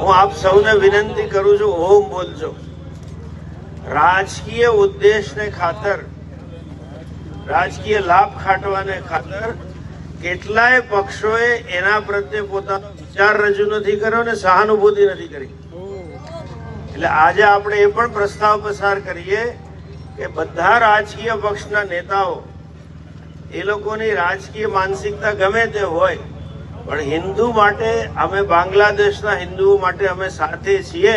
હું આપ સૌને વિનંતી કરું છું, ઓમ બોલજો. રાજકીય ઉદ્દેશને ખાતર, રાજકીય લાભ ખાટવાને ખાતર, કેટલાય પક્ષોએ એના પ્રત્યે પોતાનો વિચાર રજૂ નથી કર્યો અને સહાનુભૂતિ નથી કરી. એટલે આજે આપણે એ પણ પ્રસ્તાવ પસાર કરીએ કે બધા રાજકીય પક્ષના નેતાઓ, એ લોકોની રાજકીય માનસિકતા ગમે તે હોય પણ હિન્દુ માટે અમે બાંગ્લાદેશના હિન્દુઓ માટે અમે સાથે છીએ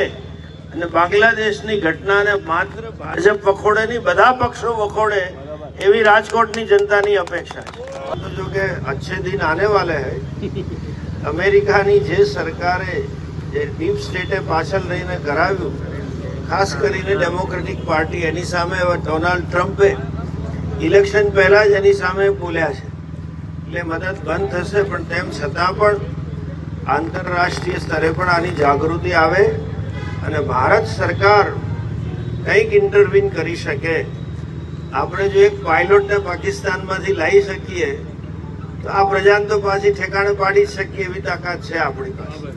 અને બાંગ્લાદેશની ઘટનાને માત્ર ભાજપ વખોડે નહીં, બધા પક્ષો વખોડે એવી રાજકોટની જનતાની અપેક્ષા છે. જો કે અચ્છે દિન આને વાલે હૈ, અમેરિકાની જે સરકારે જે ડીપ સ્ટેટે પાછળ રહીને કરાવ્યું, ખાસ કરીને ડેમોક્રેટિક પાર્ટી એની સામે ડોનાલ્ડ ટ્રમ્પે ઇલેક્શન પહેલા જ એની સામે બોલ્યા છે. એટલે મદદ બંધ થશે, પણ તેમ છતાં પણ આંતરરાષ્ટ્રીય સ્તરે પણ આની જાગૃતિ આવે અને ભારત સરકાર કંઈક ઇન્ટરવીન કરી શકે. આપણે જો એક પાયલોટને પાકિસ્તાનમાંથી લાવી શકીએ, તો આ પ્રજાને તો પાછી ઠેકાણે પાડી શકીએ એવી તાકાત છે આપણી પાસે.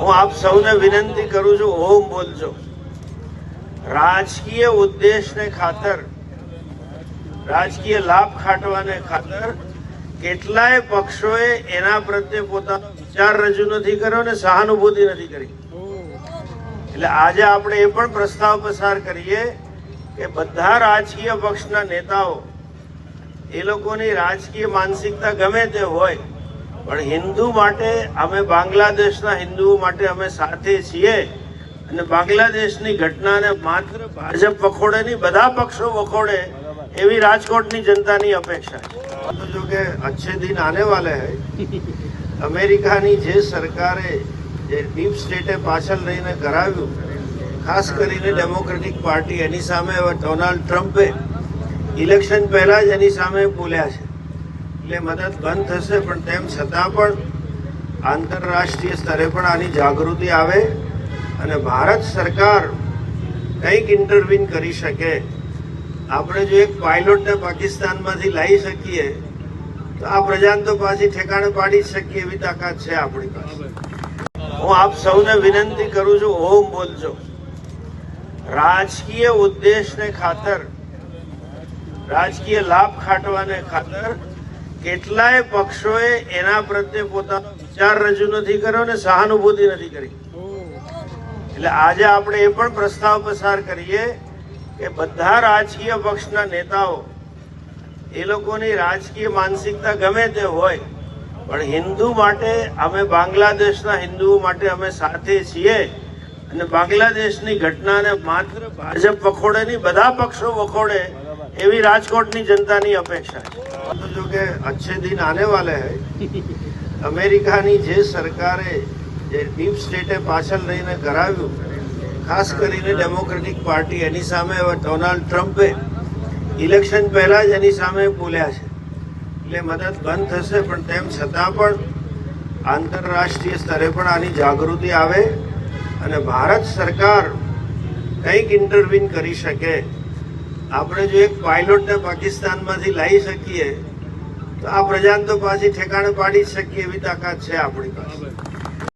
હું આપ સૌને વિનંતી કરું છું, ઓમ બોલજો. રાજકીય ઉદ્દેશને ખાતર, રાજકીય લાભ ખાટવાને ખાતર કેટલાય પક્ષોએ એના પ્રત્યે પોતાનો વિચાર રજૂ નથી કર્યો અને સહાનુભૂતિ નથી કરી. એટલે આજે આપણે એ પણ પ્રસ્તાવ પસાર કરીએ કે બધા રાજકીય પક્ષના નેતાઓ, એ લોકોની રાજકીય માનસિકતા ગમે તે હોય, પણ હિન્દુ માટે અમે બાંગ્લાદેશના હિન્દુઓ માટે અમે સાથે છીએ અને બાંગ્લાદેશની ઘટનાને માત્ર ભાજપ વખોડે નહીં, બધા પક્ષો વખોડે એવી રાજકોટની જનતાની અપેક્ષા છે. જો કે અચ્છે દિન આને વાલે હૈ, અમેરિકાની જે સરકારે જે ડીપ સ્ટેટે પાછળ રહીને કરાવ્યું, ખાસ કરીને ડેમોક્રેટિક પાર્ટી એની સામે હવે ડોનાલ્ડ ટ્રમ્પે ઇલેક્શન પહેલાં જ એની સામે બોલ્યા છે. એટલે મદદ બંધ થશે, પણ તેમ છતાં પણ આંતરરાષ્ટ્રીય સ્તરે પણ આની જાગૃતિ આવે અને ભારત સરકાર કંઈક ઇન્ટરવીન કરી શકે આપણે જો એક પાયલોટને પાકિસ્તાનમાંથી લાવી શકીએ, તો આ પ્રજાને તો પાછી ઠેકાણે પાડી શકીએ એવી તાકાત છે આપણી પાસે. હું આપ સૌને વિનંતી કરું છું, ઓમ બોલજો. રાજકીય ઉદ્દેશને ખાતર, રાજકીય લાભ ખાટવાને ખાતર, કેટલાય પક્ષોએ એના પ્રત્યે પોતાનો વિચાર રજૂ નથી કર્યો અને સહાનુભૂતિ નથી કરી. એટલે આજે આપણે એ પણ પ્રસ્તાવ પસાર કરીએ કે બધા રાજકીય પક્ષના નેતાઓ એ લોકોની રાજકીય માનસિકતા ગમે તે હોય, પણ હિન્દુ માટે અમે બાંગ્લાદેશના હિન્દુઓ માટે અમે સાથે છીએ અને બાંગ્લાદેશની ઘટનાને માત્ર ભાજપ વખોડે નહીં, બધા પક્ષો વખોડે એવી રાજકોટની જનતાની અપેક્ષા છે. જો કે અચ્છે દિન આને વાલે હૈ, અમેરિકાની જે સરકારે જે ડીપ સ્ટેટે પાછળ રહીને કરાવ્યું ખાસ કરીને ડેમોક્રેટિક પાર્ટી એની સામે ડોનાલ્ડ ટ્રમ્પે ઇલેક્શન પહેલાં જ એની સામે બોલ્યા છે. એટલે મદદ બંધ થશે, પણ તેમ છતાં પણ આંતરરાષ્ટ્રીય સ્તરે પણ આની જાગૃતિ આવે અને ભારત સરકાર કંઈક ઇન્ટરવ્યુન કરી શકે. આપણે જો એક પાયલોટને પાકિસ્તાનમાંથી લાવી શકીએ, તો આ પ્રજાને તો પાછી ઠેકાણે પાડી શકીએ એવી તાકાત છે આપણી પાસે.